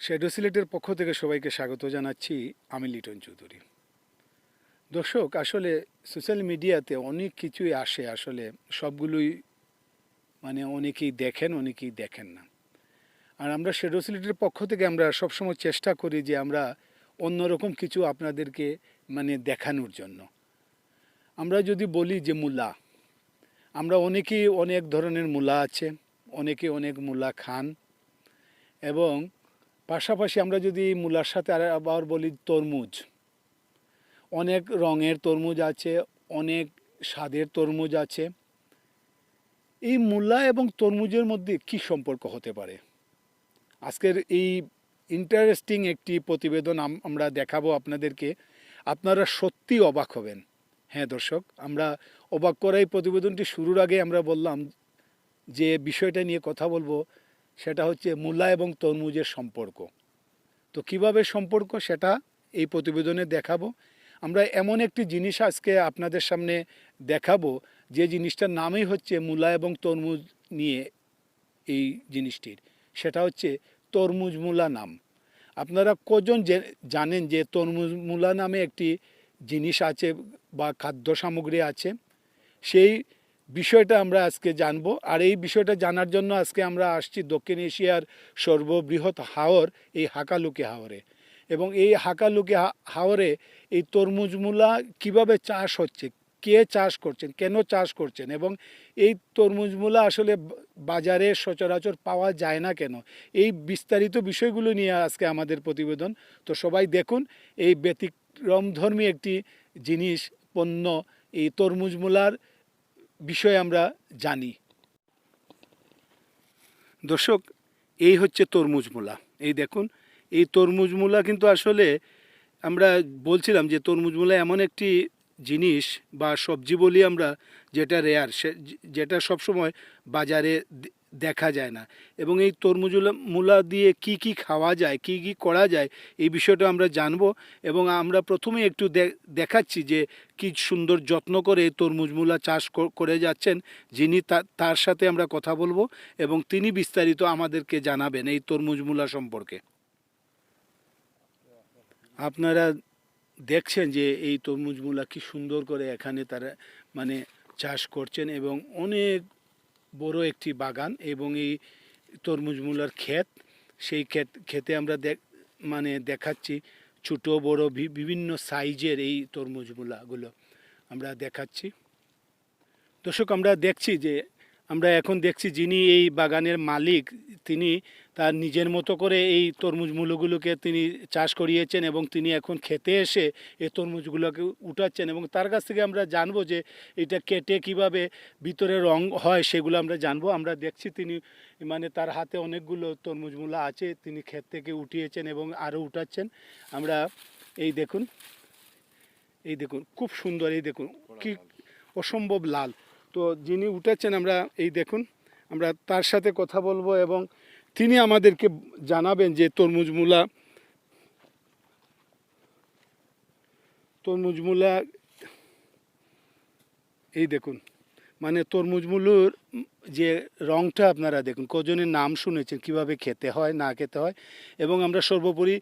Shadow সিলেটের পক্ষ থেকে সবাইকে স্বাগত জানাচ্ছি আমি লিটন চৌধুরী। দর্শক, আসলে সোশ্যাল মিডিয়াতে অনেক কিছুই আসে, আসলে সবগুলোই মানে অনেকেই দেখেন অনেকেই দেখেন না। আর আমরা শেডো সিলেটের পক্ষ থেকে আমরা সবসময় চেষ্টা করি যে আমরা অন্যরকম কিছু আপনাদেরকে মানে দেখানোর জন্য। আমরা যদি বলি যে মূলা, আমরা অনেকেই অনেক ধরনের মূলা আছে, অনেকে অনেক মূলা খান এবং পাশাপাশি আমরা যদি মূলার সাথে আর আবার বলি তরমুজ, অনেক রঙের তরমুজ আছে, অনেক স্বাদের তরমুজ আছে। এই মূলা এবং তরমুজের মধ্যে কি সম্পর্ক হতে পারে? আজকের এই ইন্টারেস্টিং একটি প্রতিবেদন আমরা দেখাবো আপনাদেরকে। আপনারা সত্যি অবাক হবেন। হ্যাঁ দর্শক, আমরা অবাক করা এই প্রতিবেদনটি শুরুর আগে আমরা বললাম যে বিষয়টা নিয়ে কথা বলব। সেটা হচ্ছে মূলা এবং তরমুজের সম্পর্ক। তো কীভাবে সম্পর্ক সেটা এই প্রতিবেদনে দেখাবো। আমরা এমন একটি জিনিস আজকে আপনাদের সামনে দেখাবো, যে জিনিসটার নামই হচ্ছে মূলা এবং তরমুজ নিয়ে এই জিনিসটির। সেটা হচ্ছে তরমুজ মূলা নাম। আপনারা কজন জানেন যে তরমুজ মূলা নামে একটি জিনিস আছে বা খাদ্য সামগ্রী আছে? সেই বিষয়টা আমরা আজকে জানব। আর এই বিষয়টা জানার জন্য আজকে আমরা আসছি দক্ষিণ এশিয়ার সর্ববৃহৎ হাওর, এই হাকালুকি হাওরে। এবং এই হাকালুকি হাওরে এই তরমুজ মূলা কীভাবে চাষ হচ্ছে, কে চাষ করছেন, কেন চাষ করছেন এবং এই তরমুজ মূলা আসলে বাজারে সচরাচর পাওয়া যায় না কেন? এই বিস্তারিত বিষয়গুলো নিয়ে আজকে আমাদের প্রতিবেদন। তো সবাই দেখুন, এই ব্যতিক্রমধর্মী একটি জিনিস, পণ্য, এই তরমুজ মূলার বিষয়ে আমরা জানি। দর্শক, এই হচ্ছে তরমুজ মূলা। এই দেখুন, এই তরমুজ মূলা কিন্তু আসলে আমরা বলছিলাম যে তরমুজ মূলা এমন একটি জিনিস বা সবজি বলি আমরা যেটা রেয়ার সে যেটা সবসময় বাজারে দেখা যায় না। এবং এই তরমুজ মূলা দিয়ে কি কি খাওয়া যায়, কি কি করা যায়, এই বিষয়টা আমরা জানব। এবং আমরা প্রথমে একটু দেখাচ্ছি যে কি সুন্দর যত্ন করে এই তরমুজ মূলা চাষ করে যাচ্ছেন, যিনি তার সাথে আমরা কথা বলব এবং তিনি বিস্তারিত আমাদেরকে জানাবেন এই তরমুজ মূলা সম্পর্কে। আপনারা দেখছেন যে এই তরমুজ মূলা কি সুন্দর করে এখানে তারা মানে চাষ করছেন এবং অনেক বড় একটি বাগান এবং এই তরমুজ মূলার ক্ষেত। সেই ক্ষেত, ক্ষেতে আমরা দেখ মানে দেখাচ্ছি ছোট, বড় বিভিন্ন সাইজের এই তরমুজ মূলাগুলো আমরা দেখাচ্ছি। দর্শক, আমরা দেখছি যে, আমরা এখন দেখছি যিনি এই বাগানের মালিক, তিনি তার নিজের মতো করে এই তরমুজ মূলগুলোকে তিনি চাষ করিয়েছেন এবং তিনি এখন খেতে এসে এই তরমুজগুলোকে উঠাচ্ছেন এবং তার কাছ থেকে আমরা জানব যে এটা কেটে কীভাবে ভিতরে রং হয় সেগুলো আমরা জানব। আমরা দেখছি তিনি মানে তার হাতে অনেকগুলো তরমুজ মূলা আছে, তিনি ক্ষেত থেকে উঠিয়েছেন এবং আরও উঠাচ্ছেন। আমরা এই দেখুন এই দেখুন, খুব সুন্দর, এই দেখুন, কি অসম্ভব লাল। তো যিনি উঠেছেন, আমরা এই দেখুন, আমরা তার সাথে কথা বলব এবং তিনি আমাদেরকে জানাবেন যে তরমুজ মূলা তরমুজ মূলা, এই দেখুন মানে তরমুজ মূলুর যে রংটা আপনারা দেখুন, কজনের নাম শুনেছেন, কীভাবে খেতে হয়, না খেতে হয়, এবং আমরা সর্বোপরি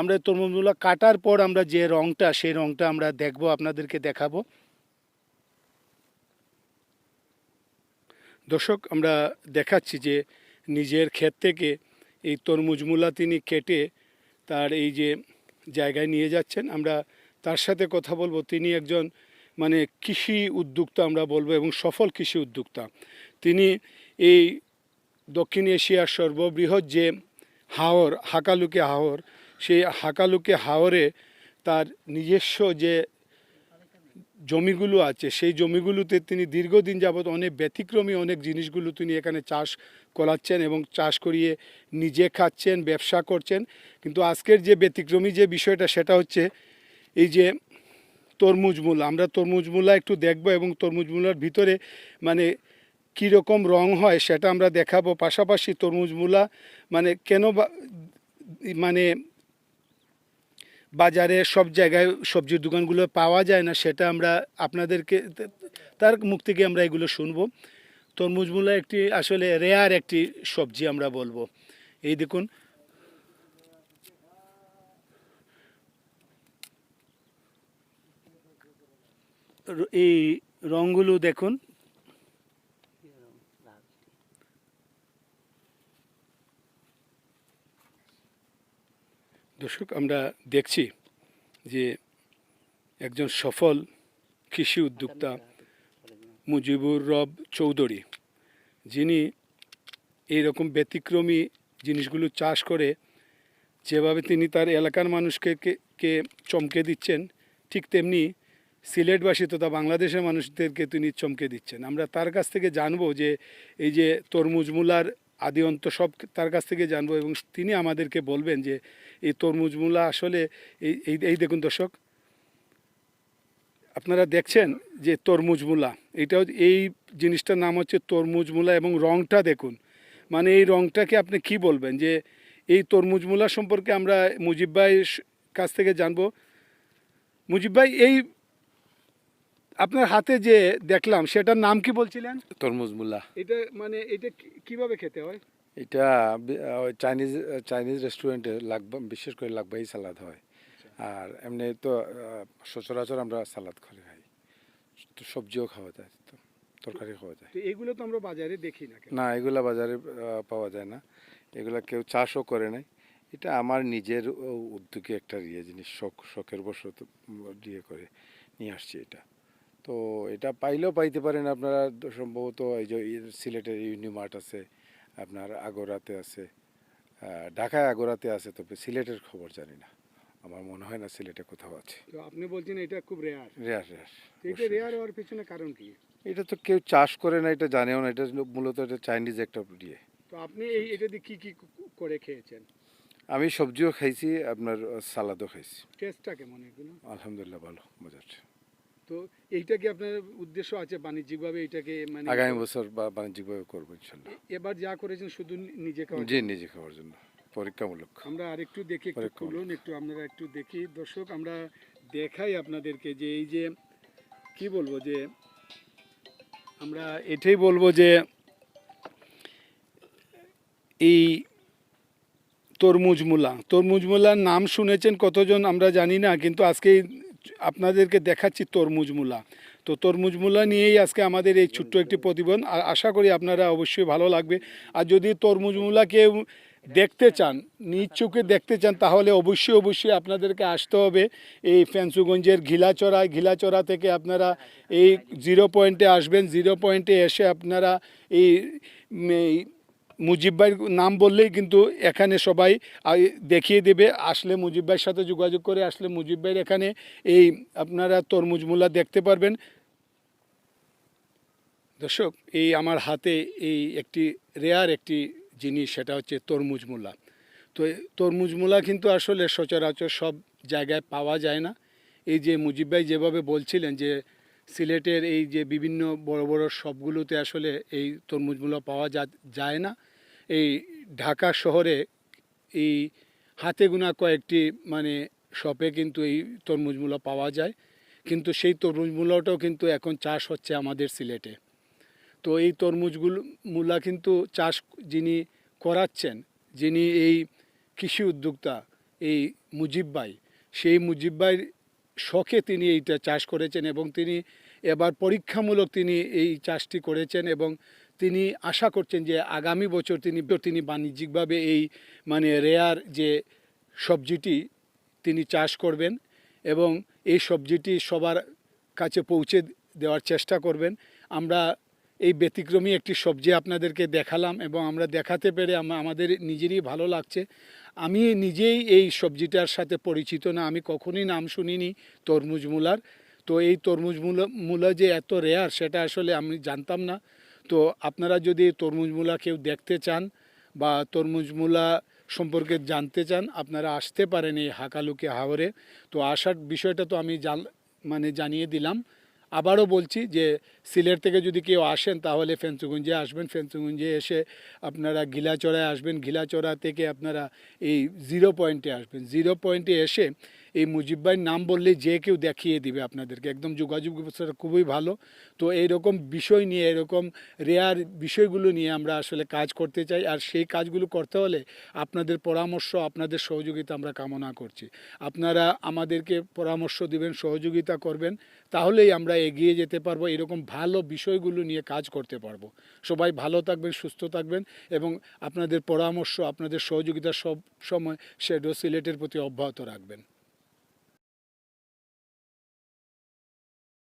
আমরা তরমুজ মূলা কাটার পর আমরা যে রংটা, সেই রংটা আমরা দেখব, আপনাদেরকে দেখাবো। দর্শক, আমরা দেখাচ্ছি যে নিজের ক্ষেত থেকে এই তরমুজ মূলা তিনি কেটে তার এই যে জায়গায় নিয়ে যাচ্ছেন। আমরা তার সাথে কথা বলব। তিনি একজন মানে কৃষি উদ্যোক্তা আমরা বলব এবং সফল কৃষি উদ্যোক্তা। তিনি এই দক্ষিণ এশিয়ার সর্ববৃহৎ যে হাওর, হাকালুকে হাওর, সেই হাকালুকে হাওরে তার নিজস্ব যে জমিগুলো আছে, সেই জমিগুলোতে তিনি দীর্ঘদিন যাবৎ অনেক ব্যতিক্রমী অনেক জিনিসগুলো তিনি এখানে চাষ করাচ্ছেন এবং চাষ করিয়ে নিজে খাচ্ছেন, ব্যবসা করছেন। কিন্তু আজকের যে ব্যতিক্রমী যে বিষয়টা, সেটা হচ্ছে এই যে তরমুজ মূলা। আমরা তরমুজ মূলা একটু দেখব এবং তরমুজ মূলার ভিতরে মানে কীরকম রং হয় সেটা আমরা দেখাবো। পাশাপাশি তরমুজ মূলা মানে কেন মানে বাজারে সব জায়গায় সবজির দোকানগুলো পাওয়া যায় না, সেটা আমরা আপনাদেরকে, তার মুখ থেকে আমরা এগুলো শুনব। তরমুজ মূলা একটি আসলে রেয়ার একটি সবজি আমরা বলব। এই দেখুন। এই রঙগুলো দেখুন। দর্শক, আমরা দেখছি যে একজন সফল কৃষি উদ্যোক্তা মুজিবুর রব চৌধুরী। যিনি এইরকম ব্যতিক্রমী জিনিসগুলো চাষ করে যেভাবে তিনি তার এলাকার মানুষকে কে- চমকে দিচ্ছেন, ঠিক তেমনি সিলেটবাসী তথা বাংলাদেশের মানুষদেরকে তিনি চমকে দিচ্ছেন। আমরা তার কাছ থেকে জানব যে এই যে তরমুজ মূলার আদি অন্ত সব তার কাছ থেকে জানব এবং তিনি আমাদেরকে বলবেন যে এই তরমুজ মূলা আসলে এই এই এই দেখুন দর্শক, আপনারা দেখছেন যে তরমুজ মূলা এটাও এই জিনিসটার নাম হচ্ছে তরমুজ মূলা এবং রংটা দেখুন। মানে এই রংটাকে আপনি কি বলবেন? যে এই তরমুজ মূলা সম্পর্কে আমরা মুজিব ভাইয়ের কাছ থেকে জানব। মুজিব ভাই এই আপনার হাতে যে দেখলাম সেটার নাম কি বলছিলেন? তরমুজ মূলা। এটা মানে এটা কীভাবে খেতে হয়? এটা চাইনিজ চাইনিজ রেস্টুরেন্টে লাগবা বিশেষ করে লাগবাই সালাদ হয়। আর এমনি তো সচরাচর আমরা সালাদ খাই তো সবজিও খাওয়া যায় তো তরকারি খাওয়া যায়। তো এগুলো তো আমরা বাজারে দেখি না না এগুলা বাজারে পাওয়া যায় না। এগুলা কেউ চাষও করে নাই। এটা আমার নিজের উদ্যোগে একটা ইয়ে জিনিস শখ শখের বশত দিয়ে করে নিয়ে আসছি এটা। তো এটা পাইলেও পাইতে পারেন আপনারা সম্ভবত এই যে সিলেটের ইউনিমার্ট আছে আপনার আগরাতে আছে ঢাকায় আগরাতে আছে তবে সিলেটের খবর জানি না। আমার মনে হয় না সিলেটে কোথাও আছে। তো আপনি বলছেন এটা খুব রেয়ার রেয়ার রেয়ার এটা রেয়ার হওয়ার পিছনে কারণ কি? এটা তো কেউ চাষ করে না এটা জানেও না এটা মূলত এটা চাইনিজ একটা ইয়ে। তো আপনি এই এটা দিয়ে কি কি করে খেয়েছেন? আমি সবজিও খাইছি আপনার সালাদও খাইছি। টেস্টটা কেমন এগুলো? আলহামদুলিল্লাহ ভালো মজার তো এইটা কি আপনার উদ্দেশ্য আছে বাণিজ্যিকভাবে এটাকে মানে আগামী বছর বা বাণিজ্যিকভাবে করব ইনশাল্লাহ। এবার যা করেছেন শুধু নিজে খাওয়ার জি নিজে খাওয়ার জন্য। পরীক্ষামূলক আমরা আরেকটু দেখি একটু খুলুন একটু আপনারা একটু দেখি। দর্শক আমরা দেখাই আপনাদেরকে যে এই যে কি বলব যে আমরা এটাই বলব যে এই তরমুজ মূলা। তরমুজ মূলার নাম শুনেছেন কতজন আমরা জানি না কিন্তু আজকে আপনাদেরকে দেখাচ্ছি তরমুজ মূলা। তো তরমুজ মূলা নিয়েই আজকে আমাদের এই ছোট্ট একটি প্রতিবেদন। আর আশা করি আপনারা অবশ্যই ভালো লাগবে। আর যদি তরমুজ মূলা কেউ দেখতে চান নিজ চোখে দেখতে চান তাহলে অবশ্যই অবশ্যই আপনাদেরকে আসতে হবে। এই ফেন্সুগঞ্জের ঘিলাচড়ায় ঘিলাচড়া থেকে আপনারা এই জিরো পয়েন্টে আসবেন। জিরো পয়েন্টে এসে আপনারা এই মুজিব ভাইয়ের নাম বললেই কিন্তু এখানে সবাই দেখিয়ে দেবে। আসলে মুজিব ভাইয়ের সাথে যোগাযোগ করে আসলে মুজিব ভাইয়ের এখানে এই আপনারা তরমুজ মূলা দেখতে পারবেন। দর্শক এই আমার হাতে এই একটি রেয়ার একটি জিনিস, সেটা হচ্ছে তরমুজ মূলা। তো তরমুজ মূলা কিন্তু আসলে সচরাচর সব জায়গায় পাওয়া যায় না। এই যে মুজিব ভাই যেভাবে বলছিলেন যে সিলেটের এই যে বিভিন্ন বড় বড় শপগুলোতে আসলে এই তরমুজ মূলা পাওয়া যা- যায় না। এই ঢাকা শহরে এই হাতে গোনা কয়েকটি মানে শপে কিন্তু এই তরমুজ মূলা পাওয়া যায়। কিন্তু সেই তরমুজ মূলাটাও কিন্তু এখন চাষ হচ্ছে আমাদের সিলেটে। তো এই তরমুজগুলো, মূলা কিন্তু চাষ যিনি করাচ্ছেন, যিনি এই কৃষি উদ্যোক্তা, এই মুজিব ভাই, সেই মুজিব ভাইয়ের শখে তিনি এইটা চাষ করেছেন এবং তিনি এবার পরীক্ষামূলক তিনি এই চাষটি করেছেন এবং তিনি আশা করছেন যে আগামী বছর তিনি তিনি বাণিজ্যিকভাবে এই মানে রেয়ার যে সবজিটি তিনি চাষ করবেন এবং এই সবজিটি সবার কাছে পৌঁছে দেওয়ার চেষ্টা করবেন। আমরা এই ব্যতিক্রমী একটি সবজি আপনাদেরকে দেখালাম এবং আমরা দেখাতে পেরে আমাদের নিজেরই ভালো লাগছে। আমি নিজেই এই সবজিটার সাথে পরিচিত না, আমি কখনোই নাম শুনিনি তরমুজ মূলার। তো এই তরমুজ মূলা মূলা যে এত রেয়ার সেটা আসলে আমি জানতাম না। তো আপনারা যদি তরমুজ মূলা কেউ দেখতে চান বা তরমুজ মূলা সম্পর্কে জানতে চান, আপনারা আসতে পারেন এই হাকালুকে হাওরে। তো আসার বিষয়টা তো আমি মানে জানিয়ে দিলাম। আবারও বলছি যে সিলেট থেকে যদি কেউ আসেন, তাহলে ফেন্সুগঞ্জে আসবেন। ফেন্সুগঞ্জে এসে আপনারা ঘিলাচড়ায় আসবেন। ঘিলাচড়া থেকে আপনারা এই জিরো পয়েন্টে আসবেন। জিরো পয়েন্টে এসে এই মুজিব নাম বললে যে কেউ দেখিয়ে দিবে আপনাদেরকে। একদম যোগাযোগ ব্যবস্থাটা খুবই ভালো। তো এইরকম বিষয় নিয়ে, এরকম রেয়ার বিষয়গুলো নিয়ে আমরা আসলে কাজ করতে চাই। আর সেই কাজগুলো করতে হলে আপনাদের পরামর্শ, আপনাদের সহযোগিতা আমরা কামনা করছি। আপনারা আমাদেরকে পরামর্শ দিবেন, সহযোগিতা করবেন, তাহলেই আমরা এগিয়ে যেতে পারব। এরকম ভালো বিষয়গুলো নিয়ে কাজ করতে পারব। সবাই ভালো থাকবেন, সুস্থ থাকবেন এবং আপনাদের পরামর্শ, আপনাদের সহযোগিতা সব সময় শেডো সিলেটের প্রতি অব্যাহত রাখবেন।